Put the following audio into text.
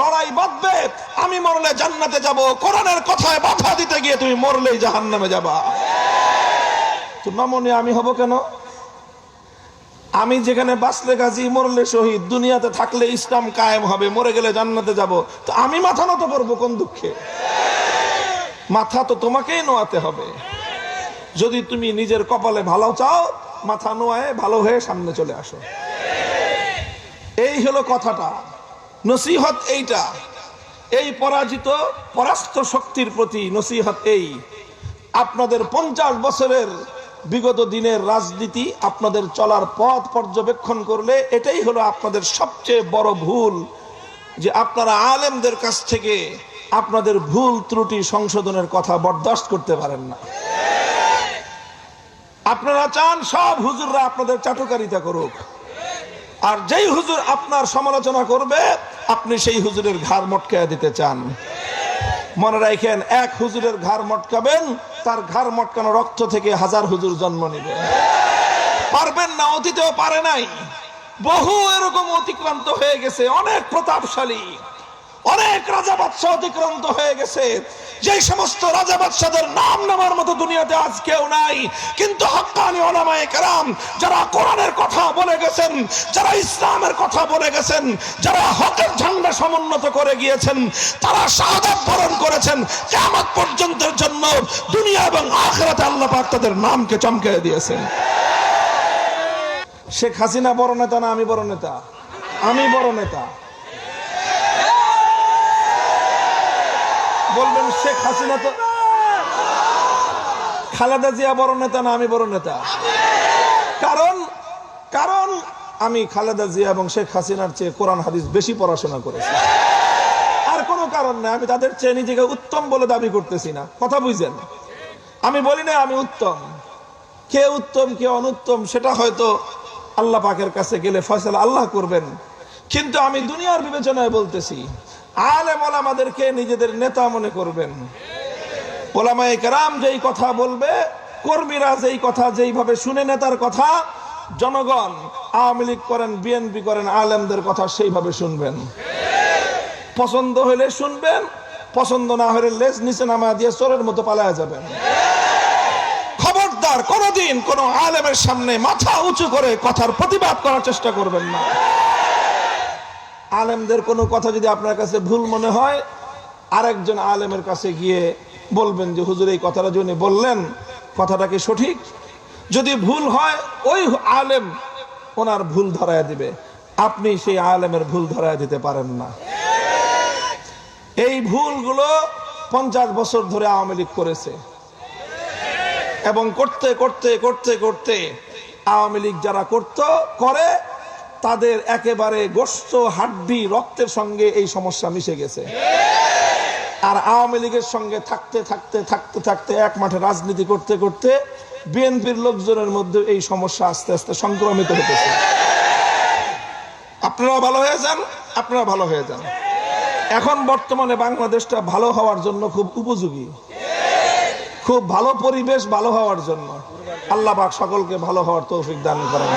লড়াই বাঁধবে, আমি মরলে জান্নাতে যাব। কোরআনের কথায় বাধা দিতে গিয়ে তুমি মরলেই জাহান্নামে যাবা। তো আমি হব কেন? আমি যেখানে বাঁচলে গাজী, মরলে শহীদ। দুনিয়াতে থাকলে ইসলাম কায়েম হবে, মরে গেলে জান্নাতে যাব। তো আমি মাথা নত করব কোন দুঃখে? মাথা তো তোমাকেই নোয়াতে হবে। যদি তুমি নিজের কপালে ভালো চাও, মাথা নোয়ায় ভালো হয়ে সামনে চলে আসো। এই হলো কথাটা। নসিহত এইটা। এই পরাজিত পরাস্ত শক্তির প্রতি নসিহত এই। আপনাদের পঞ্চাশ বছরের বিগত দিনের রাজনীতি আপনাদের চলার পথ পর্যবেক্ষণ করলে এটাই হলো আপনাদের সবচেয়ে বড় ভুল, যে আপনারা আলেমদের কাছ থেকে আপনাদের ভুল ত্রুটি সংশোধনের কথা বরদাস্ত করতে পারেন না। আপনারা চান সব হুজুররা আপনাদের চাটুকারিতা করুক। আর যেই হুজুর আপনার সমালোচনা করবে আপনি সেই হুজুরের ঘাড় মটকায় দিতে চান। মনে রাখেন, এক হুজুরের ঘাড় মটকাবেন, তার ঘাড় মটকানো রক্ত থেকে হাজার হুজুর জন্ম নিবে। পারবেন না, অতীতেও পারে নাই। বহু এরকম অতিক্রান্ত হয়ে গেছে, অনেক প্রতাপশালী, অনেক অতিক্রান্ত হয়ে গেছে। যে সমস্ত নাম নেওয়ার মতো দুনিয়াতে আজ কেউ নাই। কিন্তু কেরাম যারা কোরআনের কথা বলে গেছেন, যারা ইসলামের কথা বলে গেছেন, যারা হকের ঝান্ডা সমুন্নত করে গিয়েছেন, তারা শাহাদাত বরণ করেছেন। কিয়ামত পর্যন্তের জন্য দুনিয়া এবং আখিরাতে আল্লাহ পাক তাদের নামকে চমকে দিয়েছেন। শেখ হাসিনা বড় নেতা না আমি বড় নেতা? আমি বড় নেতা। বলবেন শেখ হাসিনা তো খালেদা জিয়া বড় নেতা না আমি বড় নেতা? কারণ কারণ আমি খালেদা জিয়া এবং শেখ হাসিনার চেয়ে কোরআন হাদিস বেশি পড়াশোনা করেছি। আর কোনো কারণ নেই, আমি তাদের চেয়ে নিজেকে উত্তম বলে দাবি করতেছি না। কথা বুঝছেন আমি বলি না আমি উত্তম। কে উত্তম, কে অনুত্তম, সেটা হয়তো আল্লাহ পাকের কাছে গেলে ফয়সালা আল্লাহ করবেন। কিন্তু আমি দুনিয়ার বিবেচনায় বলতেছি আলেম ওলামাদেরকে নিজেদের নেতা মনে করবেন। ওলামায়ে কেরাম যেই কথা বলবে, কর্মীরা যেই কথা, যেইভাবে শুনে নেতার কথা, জনগণ আওয়ামী লীগ করেন, বিএনপি করেন, আলেমদের কথা সেইভাবে শুনবেন। পছন্দ হলে শুনবেন, পছন্দ না হলে লেজ নিচে নামা দিয়ে চোরের মতো পালায়া যাবেন। খবরদার কোনদিন কোন আলেমের সামনে মাথা উঁচু করে কথার প্রতিবাদ করার চেষ্টা করবেন না। আলেমদের কোনো কথা যদি আপনার কাছে ভুল মনে হয়, আরেকজন আলেমের কাছে গিয়ে বলবেন যে, হুজুর, এই কথাটা যিনি বললেন, কথাটা কি সঠিক? যদি ভুল হয়, ওই আলেম ওনার ভুল ধরায় দিবে। আপনি সেই আলেমের ভুল ধরায় দিতে পারেন না। এই ভুলগুলো পঞ্চাশ বছর ধরে আওয়ামী লীগ করেছে। এবং করতে করতে করতে করতে আওয়ামী লীগ যারা করত, করে তাদের একেবারে গোস্ত, হাড্ডি, রক্তের সঙ্গে এই সমস্যা মিশে গেছে। আর আওয়ামী লীগের সঙ্গে থাকতে থাকতে থাকতে থাকতে এক মাঠে রাজনীতি করতে করতে বিএনপির লোকজনের মধ্যে এই সমস্যা আস্তে আস্তে সংক্রমিত হতেছে। আপনারা ভালো হয়ে যান, আপনারা ভালো হয়ে যান। এখন বর্তমানে বাংলাদেশটা ভালো হওয়ার জন্য খুব উপযোগী। খুব ভালো পরিবেশ ভালো হওয়ার জন্য। আল্লাহ পাক সকলকে ভালো হওয়ার তৌফিক দান করেন।